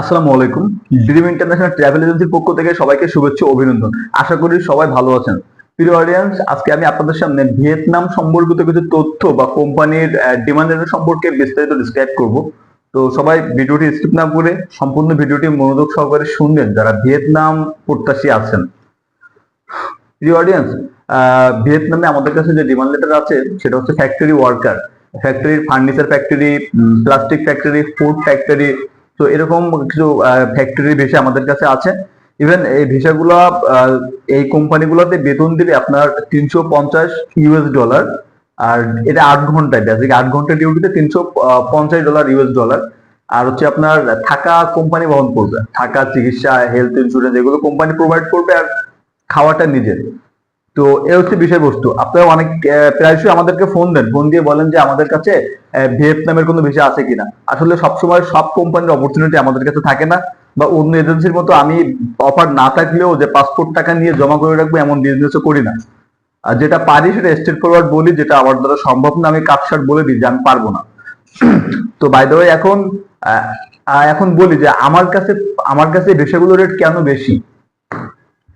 আসসালামু আলাইকুম। Dream international travel এজেন্সির পক্ষ থেকে সবাইকে শুভেচ্ছা অভিনন্দন। আশা করি সবাই ভালো আছেন। প্রিয় অডিয়েন্স আজকে আমি আপনাদের সামনে ভিয়েতনাম সম্পর্কিত কিছু তথ্য বা কোম্পানির ডিমান্ডের সম্পর্কে বিস্তারিত ডিসক্রাইব করব। তো সবাই ভিডিওটি স্কিপ না করে সম্পূর্ণ ভিডিওটি মনোযোগ সহকারে শুনবেন, যারা ভিয়েতনাম প্রত্যাশী আছেন। প্রিয় অডিয়েন্স ভিয়েতনামে আমাদের কাছে যে ডিমান্ড লেটার আছে, সেটা হচ্ছে ফ্যাক্টরি ওয়ার্কার ফ্যাক্টরির furniture factory plastic factory food factory তো এরকম কিছু ফ্যাক্টরির ভিসা আমাদের কাছে আছে। ইভেন এই ভিসাগুলো এই কোম্পানিগুলোতে বেতন দিবে আপনার তিনশো পঞ্চাশ ইউএস ডলার আর এটা আট ঘন্টায় বেসিক আট ঘণ্টা ডিউটিতে তিনশো পঞ্চাশ ডলার ইউএস ডলার আর হচ্ছে আপনার থাকা কোম্পানি বহন করবে, থাকা, চিকিৎসা হেলথ ইন্স্যুরেন্স এগুলো কোম্পানি প্রোভাইড করবে আর খাওয়াটা নিজের। তো এ হচ্ছে বিষয়বস্তু। আপনারা অনেক প্রায়শই আমাদেরকে ফোন দেন। ফোন দিয়ে বলেন যে আমাদের কাছে ভিয়েতনামের কোনো ভিসা আছে কিনা। আসলে সবসময় সব কোম্পানির অপরচুনিটি আমাদের কাছে থাকে না বা অন্য এজেন্সির মতো আমি অফার না থাকলেও যে পাসপোর্ট টাকা নিয়ে জমা করে রাখব এমন বিজনেসও করি না। আর যেটা পারি সেটা স্টেট ফরওয়ার্ড বলি, যেটা আমার দ্বারা সম্ভব না, আমি কাপসার বলে দিই যে আমি পারব না। তো বাই দ্য এখন এখন বলি যে আমার কাছে আমার কাছে ভিসাগুলোর রেট কেন বেশি?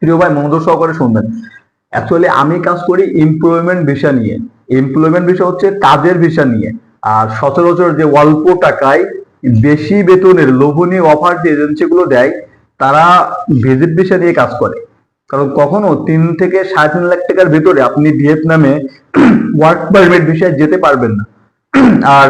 প্রিয় ভাই মনোযোগ সহকারে শুনবেন। অ্যাকচুয়ালি আমি কাজ করি এমপ্লয়মেন্ট ভিসা নিয়ে। এমপ্লয়মেন্ট ভিসা হচ্ছে কাজের ভিসা নিয়ে। আর সচরাচর যে অল্প টাকায় বেশি বেতনের লোভনীয় অফার যে এজেন্সিগুলো দেয়, তারা ভিজিট ভিসা নিয়ে কাজ করে। কারণ কখনো তিন থেকে সাড়ে তিন লাখ টাকার ভিতরে আপনি ভিয়েতনামে ওয়ার্ক পারমিট ভিসায় যেতে পারবেন না। আর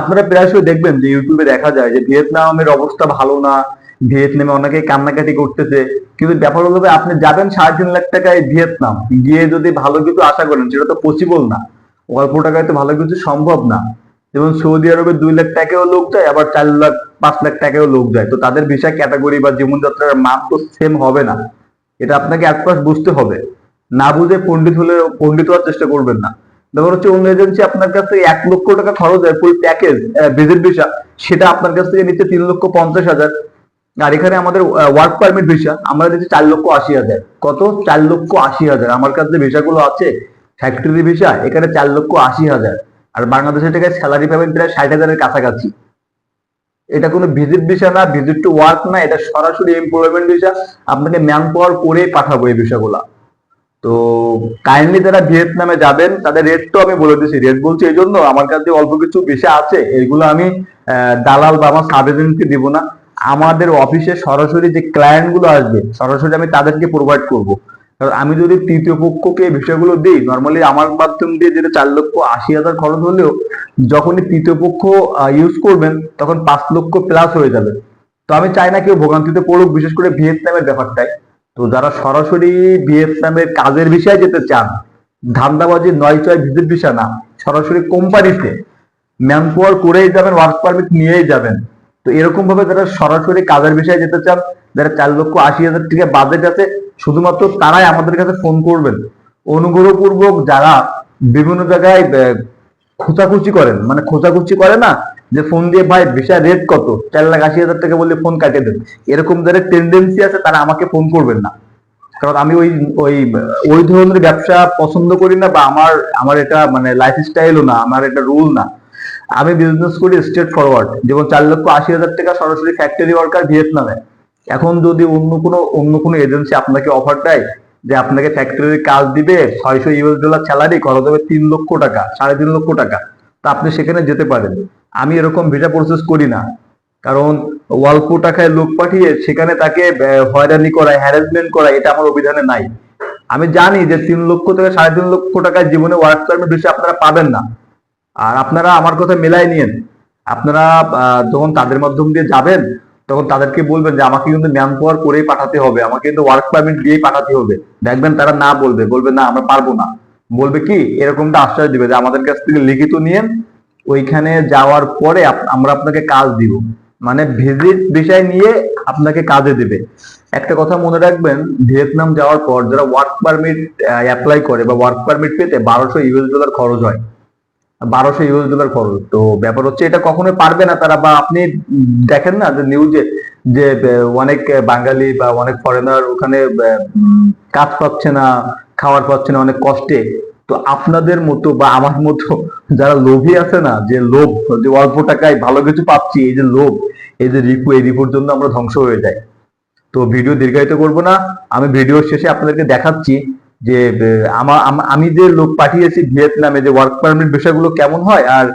আপনারা প্রায়শই দেখবেন যে ইউটিউবে দেখা যায় যে ভিয়েতনামের অবস্থা ভালো না ভিয়েতনামে অনেকে কান্নাকাটি করতেছে। কিন্তু ব্যাপার হলো আপনি যাবেন সাড়ে তিন লাখ টাকায় ভিয়েতনাম। গিয়ে যদি ভালো কিছু আশা করেন, সেটা তো পসিবল না। অল্প টাকায় তো ভালো কিছু সম্ভব না। যেমন সৌদি আরবে দুই লাখ টাকাও লোক যায়, আবার চার লাখ, পাঁচ লাখ টাকাও লোক যায়। তো তাদের ভিসা ক্যাটাগরি বা জীবনযাত্রার মান তো সেম হবে না। এটা আপনাকে এক পাশ বুঝতে হবে। না বুঝে পণ্ডিত হলে, পণ্ডিত হওয়ার চেষ্টা করবেন না। ব্যাপার হচ্ছে, অন্য এজেন্সি আপনার কাছ এক লক্ষ টাকা খরচ হয় ফুল প্যাকেজ ভিজিট ভিসা সেটা আপনার কাছ থেকে নিচ্ছে তিন লক্ষ পঞ্চাশ হাজার। আর এখানে আমাদের ওয়ার্ক পারমিট ভিসা আমরা দিচ্ছি চার লক্ষ আশি হাজার। কত? চার লক্ষ আশি হাজার। আমার কাছে যে ভিসাগুলো আছে ফ্যাক্টরি ভিসা এখানে চার লক্ষ আশি হাজার। আর বাংলাদেশের টাকায় স্যালারি পাবেন প্রায় ষাট হাজারের কাছাকাছি। এটা কোনো ভিজিট ভিসা না ভিজিট টু ওয়ার্ক না, এটা সরাসরি এমপ্লয়মেন্ট ভিসা আপনাকে ম্যান পাওয়ার করে পাঠাবো এই ভিসাগুলা তো কাইন্ডলি যারা ভিয়েতনামে যাবেন, তাদের রেট তো আমি বলে দিচ্ছি রেট বলছি এই জন্য আমার কাছে অল্প কিছু ভিসা আছে, এগুলো আমি দালাল বা আমার সাব এজেন্সি দিব না। আমাদের অফিসে সরাসরি যে ক্লায়েন্টগুলো আসবে, সরাসরি আমি তাদেরকে প্রোভাইড করব। কারণ আমি যদি তৃতীয় পক্ষকে বিষয়গুলো দিই নর্মালি আমার মাধ্যম দিয়ে যেটা চার লক্ষ আশি হাজার খরচ হলেও যখনই তৃতীয় পক্ষ ইউজ করবেন, তখন পাঁচ লক্ষ প্লাস হয়ে যাবে। তো আমি চাই না কেউ ভোগান্তিতে পড়ুক, বিশেষ করে ভিয়েতনামের ব্যাপারটাই। তো যারা সরাসরি ভিয়েতনামের কাজের বিষয়ে যেতে চান, ধান্দাবাজি নয় ছয় ভিজিট বিষয় না, সরাসরি কোম্পানিতে ম্যান পাওয়ার করেই যাবেন ওয়ার্ক পারমিট নিয়েই যাবেন। তো এরকম ভাবে যারা সরাসরি কাজের বিষয়ে যেতে চান, যারা চার লক্ষ আশি হাজার টাকা বাজেট আছে, শুধুমাত্র তারাই আমাদের কাছে ফোন করবেন। অনুগ্রহপূর্বক যারা বিভিন্ন জায়গায় খোঁচাখুচি করেন মানে খোঁচাখুচি করে না, যে ফোন দিয়ে, ভাই বিষয় রেট কত? চার লাখ আশি হাজার টাকা বললে ফোন কাটিয়ে দেন। এরকম যাদের টেন্ডেন্সি আছে, তারা আমাকে ফোন করবেন না। কারণ আমি ওই ওই ওই ধরনের ব্যবসা পছন্দ করি না বা আমার আমার এটা মানে লাইফ স্টাইলও না, আমার এটা রুল না। আমি বিজনেস করি স্ট্রেট ফরওয়ার্ড যেমন চার লক্ষ আশি হাজার টাকা সরাসরি ফ্যাক্টরি ওয়ার্কার ভিয়েতনামে। এখন যদি অন্য কোনো অন্য কোনো এজেন্সি আপনাকে অফার দেয় যে আপনাকে ফ্যাক্টরির কাজ দিবে ছয়শো ইউএস ডলার স্যালারি খরচ হবে তিন লক্ষ টাকা, সাড়ে তিন লক্ষ টাকা, তা আপনি সেখানে যেতে পারেন। আমি এরকম ভিসা প্রসেস করি না। কারণ অল্প টাকায় লোক পাঠিয়ে সেখানে তাকে হয়রানি করা হ্যারাসমেন্ট করা, এটা আমার অভিধানে নাই। আমি জানি যে তিন লক্ষ থেকে সাড়ে তিন লক্ষ টাকায় জীবনে ওয়ার্ক পারমিট ভিসা আপনারা পাবেন না। আর আপনারা আমার কথা মেলাই নিয়েন। আপনারা যখন তাদের মাধ্যম দিয়ে যাবেন, তখন তাদেরকে বলবেন যে, আমাকে কিন্তু ম্যান পাওয়ার করেই পাঠাতে হবে। আমাকে কিন্তু ওয়ার্ক পারমিট দিয়েই পাঠাতে হবে। দেখবেন তারা না বলবে। বলবে, না, আমরা পারব না। বলবে কি? এরকমটা আশ্বাস দিবে। যে, আমাদের কাছ থেকে লিখিত নিয়েন। ওইখানে যাওয়ার পরে আমরা আপনাকে কাজ দিব। মানে ভিজিট বিষয় নিয়ে আপনাকে কাজে দেবে। একটা কথা মনে রাখবেন, ভিয়েতনাম যাওয়ার পর যারা ওয়ার্ক পারমিট অ্যাপ্লাই করে বা ওয়ার্ক পারমিট পেতে বারোশো ইউএস ডলার খরচ হয়। বারোশো ইউএস ডলার খরচ। তো ব্যাপার হচ্ছে এটা কখনোই পারবে না তারা বা আপনি দেখেন না যে নিউজে যে অনেক বাঙালি বা অনেক ফরেনার ওখানে কাজ পাচ্ছে না খাবার পাচ্ছে না, অনেক কষ্টে। তো আপনাদের মতো বা আমার মতো যারা লোভী আছে না, যে লোভ, যে অল্প টাকায় ভালো কিছু পাচ্ছি, এই যে লোভ, এই যে রিপু, এই রিপুর জন্য আমরা ধ্বংস হয়ে যাই। তো ভিডিও দীর্ঘায়িত করব না। আমি ভিডিওর শেষে আপনাদেরকে দেখাচ্ছি যে আহ, আমা- যে লোক পাঠিয়েছি ভিয়েতনামে যে ওয়ার্ক পারমিট বিষয়গুলো কেমন হয় আর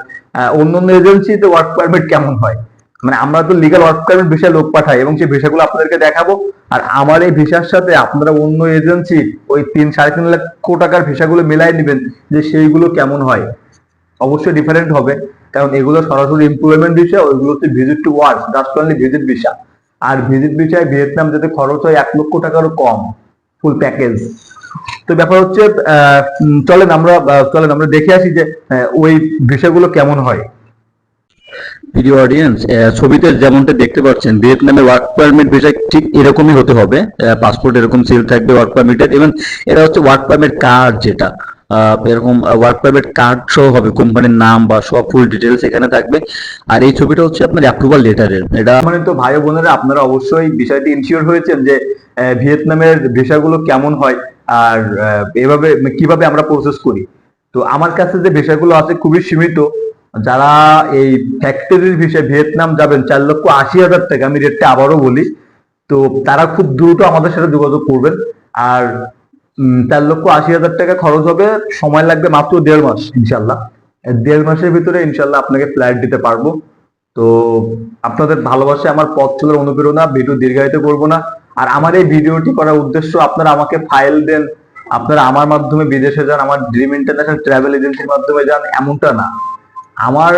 অন্য অন্য এজেন্সিতে ওয়ার্ক পারমিট কেমন হয়? মানে আমরা তো লিগাল ওয়ার্ক পারমিট ভিসায় লোক পাঠাই এবং সেই ভিসাগুলো আপনাদেরকে দেখাবো। আর আমার এই ভিসার সাথে আপনারা অন্য এজেন্সি ওই তিন সাড়ে তিন লক্ষ টাকার ভিসাগুলো মিলাই নেবেন যে সেইগুলো কেমন হয়। অবশ্যই ডিফারেন্ট হবে কারণ এগুলো সরাসরি এমপ্লয়মেন্ট ভিসা ওইগুলো হচ্ছে visit to work just only visit visa R visit ভিসায় ভিয়েতনাম যাতে খরচ হয় এক লক্ষ টাকারও কম ফুল প্যাকেজ তো ব্যাপার হচ্ছে চলেন আমরা চলেন আমরা দেখে আসি যে ওই ভিসাগুলো কেমন হয়। ভিডিও অডিয়েন্স ছবিতে যেমনটা দেখতে পাচ্ছেন ভিয়েতনামের ওয়ার্ক পারমিট ভিসা ঠিক এরকমই হতে হবে। পাসপোর্ট এরকম সিল থাকবে ওয়ার্ক পারমিটের এবং এটা হচ্ছে ওয়ার্ক পারমিট কার্ড যেটা। এরকম ওয়ার্ক পারমিট কার্ড সহ হবে কোম্পানির নাম বা সব ফুল ডিটেলস এখানে থাকবে। আর এই ছবিটা হচ্ছে আপনার অ্যাপ্রুভাল লেটারের এটা মানে তো ভাই বোনেরা আপনারা অবশ্যই বিষয়টি ইনশিওর হয়েছেন যে ভিয়েতনামের ভিসাগুলো কেমন হয়। আর এভাবে কীভাবে আমরা প্রসেস করি? তো আমার কাছে যে ভিসাগুলো আছে খুবই সীমিত। যারা এই ফ্যাক্টরির ভিসা ভিয়েতনাম যাবেন, চার লক্ষ আশি হাজার টাকা, আমি রেটটা আবারও বলি, তো তারা খুব দ্রুত আমাদের সাথে যোগাযোগ করবেন। আর চার লক্ষ আশি হাজার টাকা খরচ হবে, সময় লাগবে মাত্র দেড় মাস, ইনশাল্লাহ। দেড় মাসের ভিতরে ইনশাল্লাহ আপনাকে ফ্লাইট দিতে পারব। তো আপনাদের ভালোবাসে, আমার পথ চলার অনুপ্রেরণা, ভিডিও দীর্ঘায়িত করব না। আর আমার এই ভিডিওটি করার উদ্দেশ্য আপনারা আমাকে ফাইল দেন। আপনারা আমার মাধ্যমে বিদেশে যান, আমার ড্রিম ইন্টারন্যাশনাল ট্রাভেল এজেন্সির মাধ্যমে যান, এমনটা না। আমার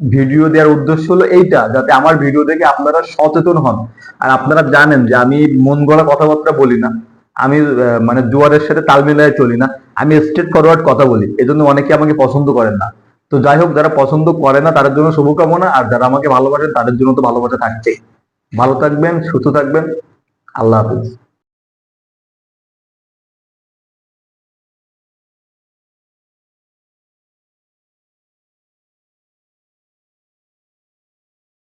ভিডিও দেওয়ার উদ্দেশ্য হলো এইটা, যাতে আমার ভিডিও দেখে আপনারা সচেতন হন। আর আপনারা জানেন যে আমি মন গড়া কথাবার্তা বলি না। আমি মানে দুয়ারের সাথে তাল মিলায় চলি না। আমি স্ট্রেট ফরওয়ার্ড কথা বলি, এজন্য অনেকে আমাকে পছন্দ করেন না। তো যাই হোক, যারা পছন্দ করে না, তাদের জন্য শুভকামনা, আর যারা আমাকে ভালোবাসেন, তাদের জন্য তো ভালোবাসা থাকছেই। ভালো থাকবেন, সুস্থ থাকবেন। আল্লাহ হাফিজ